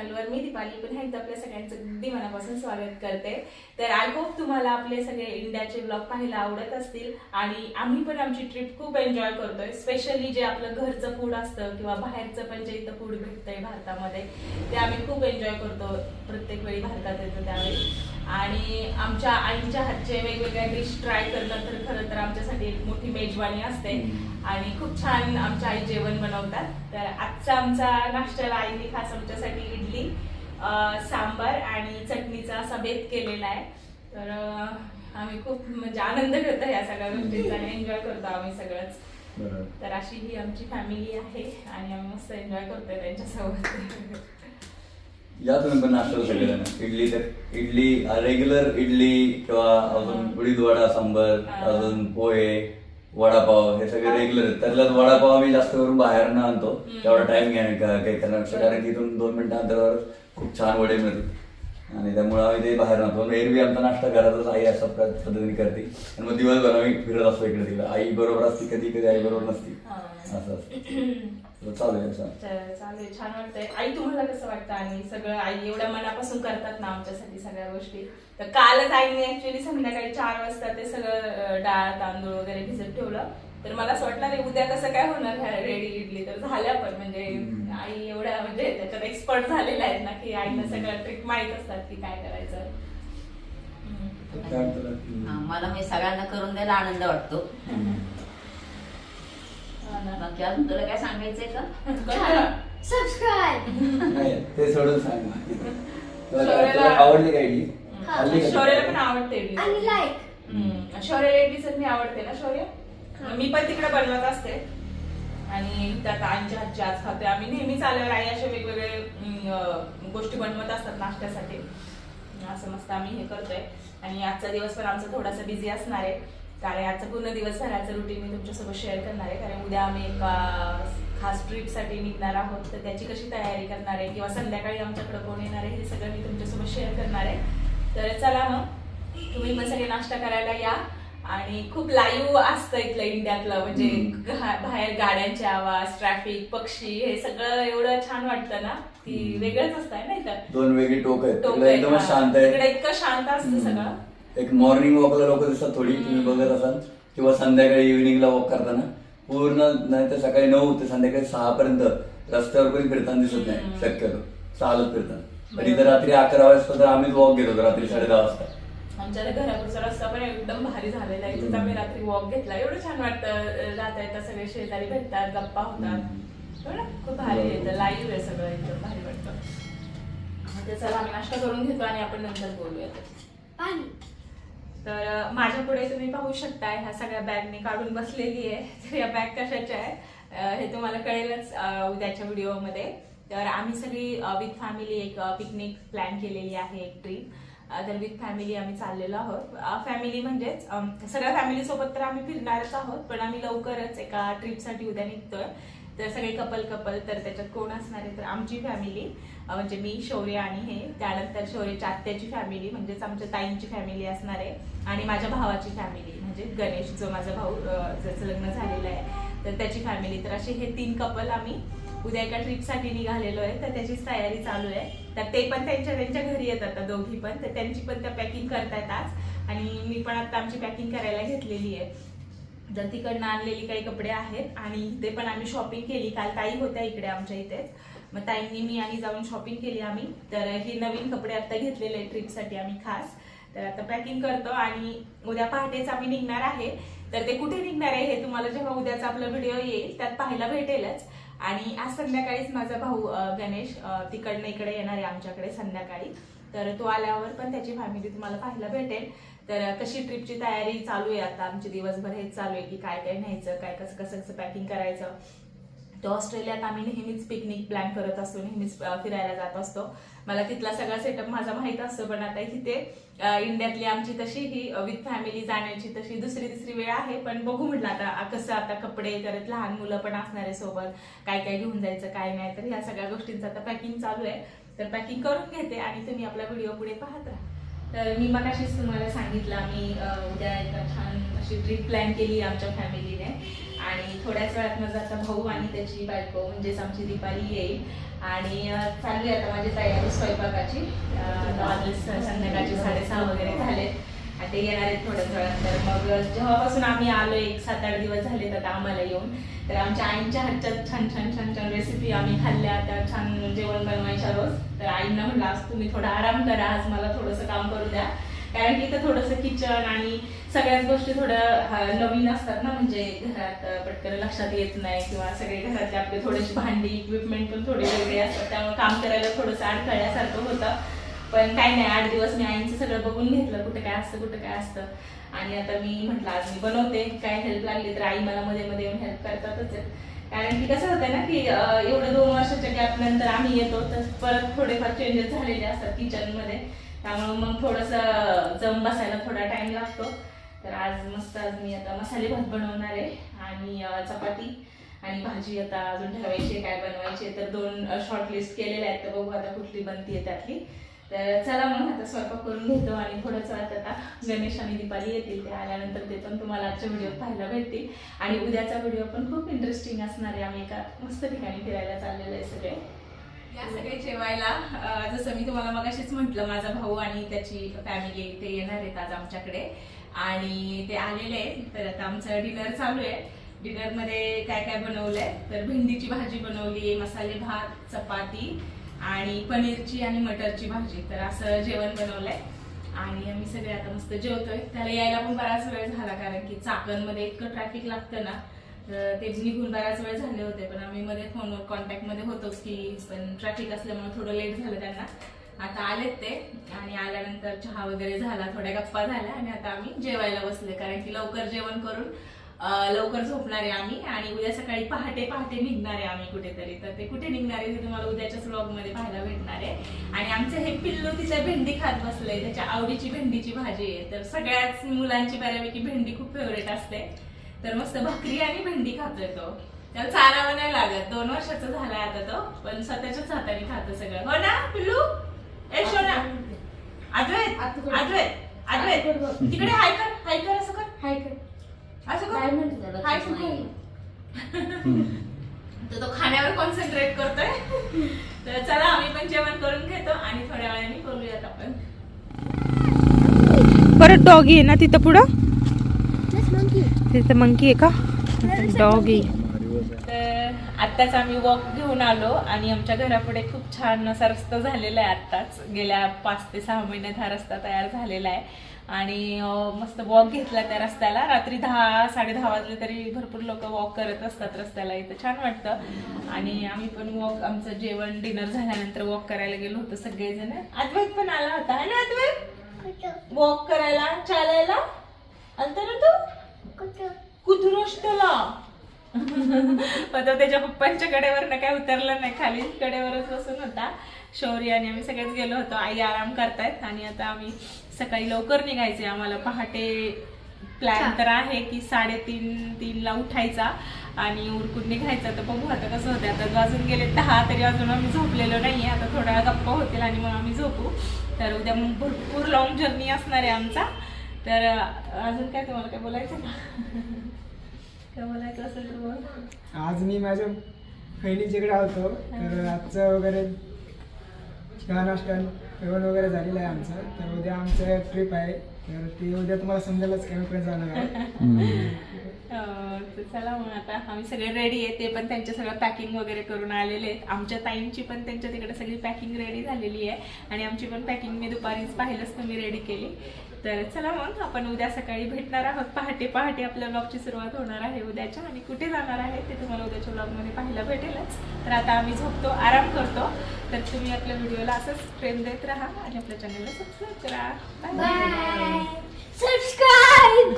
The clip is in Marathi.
चॅनलवर मी दीपाली पुन्हा एकदा आपल्या सगळ्यांचं अगदी मनापासून स्वागत करते. तर आय होप तुम्हाला आपले सगळे इंडियाचे ब्लॉग पाहायला आवडत असतील आणि आम्ही पण आमची ट्रिप खूप एन्जॉय करतोय स्पेशली जे आपलं घरचं फूड असतं किंवा बाहेरचं पण जे इथं फूड भेटतंय भारतामध्ये ते आम्ही खूप एन्जॉय करतो प्रत्येक वेळी भारतात येतो त्यावेळी. आणि आमच्या आईच्या हातचे वेगवेगळ्या डिश ट्राय करणं तर खरं तर आमच्यासाठी एक मोठी मेजवानी असते. आणि खूप छान आमच्या आई जेवण बनवतात. तर आजचा आमचा नाश्त्याला आईने खास आमच्यासाठी इडली सांबार आणि चटणीचा असा बेत केलेला आहे. तर आम्ही खूप म्हणजे आनंद घेतो या सगळ्या गोष्टींचा एन्जॉय करतो आम्ही सगळंच. तर अशी ही आमची फॅमिली आहे आणि आम्ही मस्त एन्जॉय करतोय त्यांच्यासोबत. या तुम्ही पण नाश्ता सगळेजण इडली तर इडली रेग्युलर इडली किंवा अजून उडीद वडा सांबर. अजून पोहे वडापाव हे सगळे रेग्युलर आहेत. त्यातल्याच वडापाव आम्ही जास्त करून बाहेर न आणतो. तेवढा टाइम घ्या काही करण्यापेक्षा कारण की इथून दोन मिनिटं अंतरावर खूप छान वडे मिळतात. आणि त्यामुळे आम्ही ते बाहेर आणतो. एरवी आमचा नाश्ता घरातच आई अशा पद्धतीने करते. आणि मग दिवसभर आम्ही फिरत असतो इकडे तिकडे. आई बरोबर असते कधी कधी आई बरोबर नसती. असं असतं. चालू आहे असं छान वाटतंय. आई तुम्हाला कसं वाटतं आणि सगळं आई एवढ्या मनापासून करतात ना आमच्यासाठी सगळ्या गोष्टी? तर कालच आईने ऍक्च्युली संध्याकाळी चार वाजता ते सगळं डाळ तांदूळ वगैरे भिजत ठेवलं. तर मला असं वाटलं रे उद्या कसं काय होणार रेडी इडली? तर झाल्या पण म्हणजे. आई एवढ्या म्हणजे त्याच्यात एक्सपर्ट झालेल्या आहेत ना की आईला सगळ्या ट्रिक माहीत असतात की काय करायचं. हा? मला मी सगळ्यांना करून द्यायला आनंद वाटतो. बाकी अजून तुला काय सांगायचंय का? सबस्क्राईब नाही, ते सोडून सांग. तुला काय- शौर्याला- तुला आवडली का इडली हा. खाल्ली का? शौर्याला पण आवडते इडली आणि लाईक हम्म. शौर्य इडली चटणी आवडते ना शौर्य हा. मी पण तिकडे बनवत असते. आणि त्यात आईच्या हातची आज खाते आम्ही. नेहमीच आल्यावर आई असे वेगवेगळे अं, गोष्टी बनवत असतात नाश्त्यासाठी. असं मस्त आम्ही हे करतोय. आणि आजचा दिवस पण आमचा थोडासा बिझी असणार आहे. कारण आजचा पूर्ण दिवसभराचं रुटीन मी तुमच्यासोबत शेअर करणार आहे. कारण उद्या आम्ही एका खास ट्रिपसाठी निघणार आहोत. तर त्याची कशी तयारी करणार आहे? किंवा संध्याकाळी आमच्याकडे कोण येणार आहे? हे सगळं मी तुमच्यासोबत शेअर करणार आहे. तर चला मग तुम्ही पण सगळे नाश्ता करायला या. आणि खूप लाईव्ह असतं इथलं इंडियातलं म्हणजे बाहेर गाड्यांचे आवाज ट्रॅफिक पक्षी हे सगळं एवढं छान वाटतं ना? की. वेगळंच असतंय ना इथं? दोन वेगळी टोक आहे. इतकं शांत असतं. सगळं. एक मॉर्निंग वॉकला लोक दिसतात थोडी तुम्ही. बघत असाल. किंवा संध्याकाळी इव्हिनिंगला वॉक करताना. पूर्ण नाही तर सकाळी नऊ ते संध्याकाळी सहा पर्यंत रस्त्यावर कोणी फिरताना दिसत नाही. शक्यतो. चालत फिरताना. कधी तर रात्री अकरा वाजता तर आम्हीच वॉक घेतो रात्री साडे दहा वाजता. आमच्या घरापुरचा रस्ता पण एकदम भारी झालेला आहे. तिथं आम्ही रात्री वॉक घेतला. एवढं छान वाटतं जाता येता सगळे शेजारी भेटतात गप्पा होतात. खूप भारी येतं लाईव्ह आहे सगळं एकदम भारी वाटतं. ते चला आम्ही नाश्ता करून घेतो आणि आपण नंतर बोलूया पाणी. तर माझ्या पुढे तुम्ही पाहू शकता ह्या सगळ्या बॅग मी काढून बसलेली आहे. तर या बॅग कशाच्या आहे हे तुम्हाला कळेलच उद्याच्या व्हिडिओमध्ये तर आम्ही सगळी विथ फॅमिली एक पिकनिक प्लॅन केलेली आहे एक ट्रिप तर विथ फॅमिली आम्ही चाललेलो आहोत. फॅमिली म्हणजेच सगळ्या फॅमिली सोबत तर आम्ही फिरणारच आहोत पण आम्ही लवकरच एका ट्रीपसाठी उद्या निघतोय. तर सगळे कपल कपल तर त्याच्यात कोण असणार आहे? तर आमची फॅमिली म्हणजे मी शौर्य आणि हे त्यानंतर शौर्यच्या आत्याची फॅमिली म्हणजेच आमच्या ताईंची फॅमिली असणार आहे आणि माझ्या भावाची फॅमिली म्हणजे गणेश जो माझा भाऊ ज्याचं लग्न झालेलं आहे तर त्याची फॅमिली तर असे हे तीन कपल आम्ही उद्या एका ट्रिपसाठी निघालेलो आहे तर त्याचीच तयारी चालू आहे. तर ते पण त्यांच्या त्यांच्या घरी येतात आता दोघी पण तर त्यांची पण त्या पॅकिंग करतायत आज आणि मी पण आता आमची पॅकिंग करायला घेतलेली आहे. तर तिकडनं आणलेली काही कपडे आहेत आणि ते पण आम्ही शॉपिंग केली काल ताई होत्या इकडे आमच्या इथेच मग ताईंनी मी आणि जाऊन शॉपिंग केली आम्ही. तर हे नवीन कपडे आता घेतलेले ट्रिपसाठी आम्ही खास. तर आता पॅकिंग करतो आणि उद्या पहाटेच आम्ही निघणार आहे. तर ते कुठे निघणार आहे हे तुम्हाला जेव्हा उद्याचा आपला व्हिडिओ येईल त्यात पाहायला भेटेलच. आणि आज संध्याकाळीच माझा भाऊ गणेश तिकडनं इकडे येणार आहे आमच्याकडे संध्याकाळी. तर तो आल्यावर पण त्याची फॅमिली तुम्हाला पाहायला भेटेल. तर कशी ट्रिपची तयारी चालू आहे आता? आमची दिवसभर हेच चालू आहे की काय काय न्यायचं काय कसं कसं कसं पॅकिंग करायचं? तर ऑस्ट्रेलियात आम्ही नेहमीच पिकनिक प्लॅन करत असतो नेहमीच फिरायला जात असतो. मला तिथला सगळा सेटअप माझा माहीत असतो पण आता इथे इंडियातली आमची तशी ही विथ फॅमिली जाण्याची तशी दुसरी तिसरी वेळ आहे. पण बघू म्हटलं आता कसं आता कपडे करत लहान मुलं पण असणार आहे सोबत काय काय घेऊन जायचं काय नाही. तर ह्या सगळ्या गोष्टींचं आता पॅकिंग चालू आहे. तर पॅकिंग करून घेते आणि तुम्ही आपला व्हिडिओ पुढे पाहत राहा. तर मी मगाशीच तुम्हाला सांगितलं आम्ही उद्या एका छान अशी ट्रिप प्लॅन केली आमच्या फॅमिलीने आणि थोड्याच वेळात माझा आता भाऊ आणि त्याची बायको म्हणजेच आमची दिपाली येईल. आणि अं, चालू आहे आता माझी तयारी स्वयंपाकाची. संध्याकाळची साडेसहा वगैरे झालेत. आणि ते येणार आहेत थोड्या वेळात तर मग जेव्हापासून आम्ही आलो एक सात आठ दिवस झालेत आता आम्हाला येऊन तर आमच्या आईंच्या हातच्या छान छान छान छान रेसिपी आम्ही खाल्ल्या. त्या छान जेवण बनवायच्या रोज. तर आईंना म्हणलं आज तुम्ही थोडा आराम करा. आज मला थोडंसं काम करू द्या. कारण की इथं थोडंसं किचन आणि सगळ्याच गोष्टी थोडं नवीन असतात ना. म्हणजे घरात पटकन लक्षात येत नाही किंवा सगळे घरातले आपले थोडेसे भांडी इक्विपमेंट पण थोडे वेगळे असतात. त्यामुळे काम करायला थोडंसं अडथळ्यासारखं होतं. पण काही नाही आठ दिवस मी आईंचं सगळं बघून घेतलं कुठं काय असतं कुठं काय असतं. आणि आता मी म्हटलं आज मी बनवते. काय हेल्प लागली तर आई मला मध्ये मध्ये येऊन हेल्प करतातच. कारण की कसं होतं ना की एवढं दोन वर्षाच्या गॅप नंतर आम्ही येतो तर परत थोडेफार चेंजेस झालेले असतात किचनमध्ये. त्यामुळे मग थोडस जम बसायला थोडा टाइम लागतो. तर आज मस्त आज मी आता मसाले भात बनवणार आहे आणि चपाती आणि भाजी आता अजून ठरवायची आहे, काय बनवायची तर दोन शॉर्ट लिस्ट केलेल्या आहेत. तर बघू आता कुठली बनती आहे त्यातली. तर चला मग आता स्वयंपाक करून घेतो आणि थोडंच आता गणेश आणि दीपाली येतील ते आल्यानंतर ते पण तुम्हाला आजच्या व्हिडिओ पाहायला भेटतील. आणि उद्याचा व्हिडिओ पण खूप इंटरेस्टिंग असणार आहे. आम्ही एका मस्त ठिकाणी फिरायला चाललेलो आहे सगळे. या सगळे जेवायला जसं मी तुम्हाला मगाशीच म्हटलं माझा भाऊ आणि त्याची फॅमिली ते येणार आहेत आज आमच्याकडे. आणि ते आलेले आहेत. तर आता आमचं डिनर चालू आहे. डिनरमध्ये काय काय बनवलंय? तर भेंडीची भाजी बनवली मसाले भात चपाती आणि पनीरची आणि मटरची भाजी. तर असं जेवण बनवलंय. आणि आम्ही सगळे आता मस्त जेवतोय. त्याला यायला पण बराच वेळ झाला कारण की चाकणमध्ये इतकं ट्रॅफिक लागतं ना तर ते निघून बराच वेळ झाले होते. पण आम्ही मध्ये फोनवर कॉन्टॅक्टमध्ये होतोच की पण ट्रॅफिक असल्यामुळे थोडं लेट झालं त्यांना. आता आलेत ते. आणि आल्यानंतर चहा वगैरे झाला थोड्या गप्पा झाल्या. आणि आता आम्ही जेवायला बसले कारण की लवकर जेवण करून लवकर झोपणार आहे आम्ही आणि उद्या सकाळी पहाटे पहाटे निघणार आहे आम्ही कुठेतरी. तर ते कुठे निघणार आहे ते तुम्हाला उद्याच्याच व्लॉगमध्ये पाहायला भेटणार आहे. आणि आमचं हे पिल्लू तिच्या भेंडी खात बसलंय. त्याच्या आवडीची भेंडीची भाजी आहे. तर सगळ्याच मुलांची बऱ्यापैकी भेंडी खूप फेवरेट असते. तर मस्त भाकरी आणि भेंडी खातोय तो. त्याला चारावं नाही लागत. दोन वर्षाचा झालाय आता तो पण स्वतःच्याच हाताने खातो सगळं. हो ना पिल्लू? ए शोना. अद्वैत अद्वैत अद्वैत तिकडे हाय कर हाय कर असं कर. हाय कर. असं काय? हाय तर तो खाण्यावर कॉन्सन्ट्रेट करतोय. तर चला आम्ही पण जेवण करून घेतो आणि थोड्या वेळाने बोलूयात आपण. परत डॉगी आहे ना तिथं पुढं? तिथं मंकी आहे का? डॉगी तर आत्ताच आम्ही वॉक घेऊन आलो आणि आमच्या घरापुढे खूप छान असा रस्ता झालेला आहे आत्ताच. गेल्या पाच ते सहा महिन्यात हा रस्ता तयार झालेला आहे. आणि मस्त वॉक घेतला त्या रस्त्याला. रात्री दहा साडे दहा वाजले तरी भरपूर लोक वॉक करत असतात रस्त्याला. इथं छान वाटतं. आणि आम्ही पण वॉक आमचं जेवण डिनर झाल्यानंतर वॉक करायला गेलो होतो सगळेजण. अद्वैत पण आला होता. है ना अद्वैत? वॉक करायला चालायला? आलता ना तू? कुठरोष्टला पण तो त्याच्या पप्पांच्या कडेवर काय उतरलं नाही. खाली कडेवरच बसून होता. शौर्य आणि आम्ही सगळेच गेलो होतो. आई आराम करतायत. आणि आता आम्ही सकाळी लवकर निघायचे. आम्हाला पहाटे प्लॅन तर आहे की साडेतीन तीनला उठायचा आणि उरकून निघायचा. तर बघू आता कसं होतं आता वाजून गेले दहा तरी अजून आम्ही झोपलेलो नाहीये. आता वेळा गप्पा होतील आणि मग आम्ही झोपू. तर उद्या मग भरपूर लॉंग जर्नी असणार आहे आमचा. तर अजून काय तुम्हाला काय बोलायचं काय बोलायचं असेल तर बोल. आज मी माझ्या बहिणीच्याकडे आलतो. तर आजचं वगैरे चहा जेवण वगैरे झालेलं आहे आमचं. तर उद्या आमचं ट्रिप आहे. तर ते उद्या तुम्हाला समजेलच कॅम्पकडे जाणार आहे अं, तर चला मग आता आम्ही सगळे रेडी आहे. ते पण त्यांच्या सगळं पॅकिंग वगैरे करून आलेले आहेत. आमच्या ताईंची पण त्यांच्या तिकडे सगळी पॅकिंग रेडी झालेली आहे. आणि आमची पण पॅकिंग मी दुपारीच पाहिलंच तुम्ही रेडी केली. तर चला मग आपण उद्या सकाळी भेटणार आहोत. पहाटे पहाटे आपल्या ब्लॉगची सुरुवात होणार आहे उद्याच्या. आणि कुठे जाणार आहे ते तुम्हाला उद्याच्या ब्लॉगमध्ये पाहायला भेटेलच. तर आता आम्ही झोपतो आराम करतो. तर तुम्ही आपल्या व्हिडिओला असंच प्रेम देत राहा आणि आपल्या चॅनलला सबस्क्राईब करा. Bye subscribe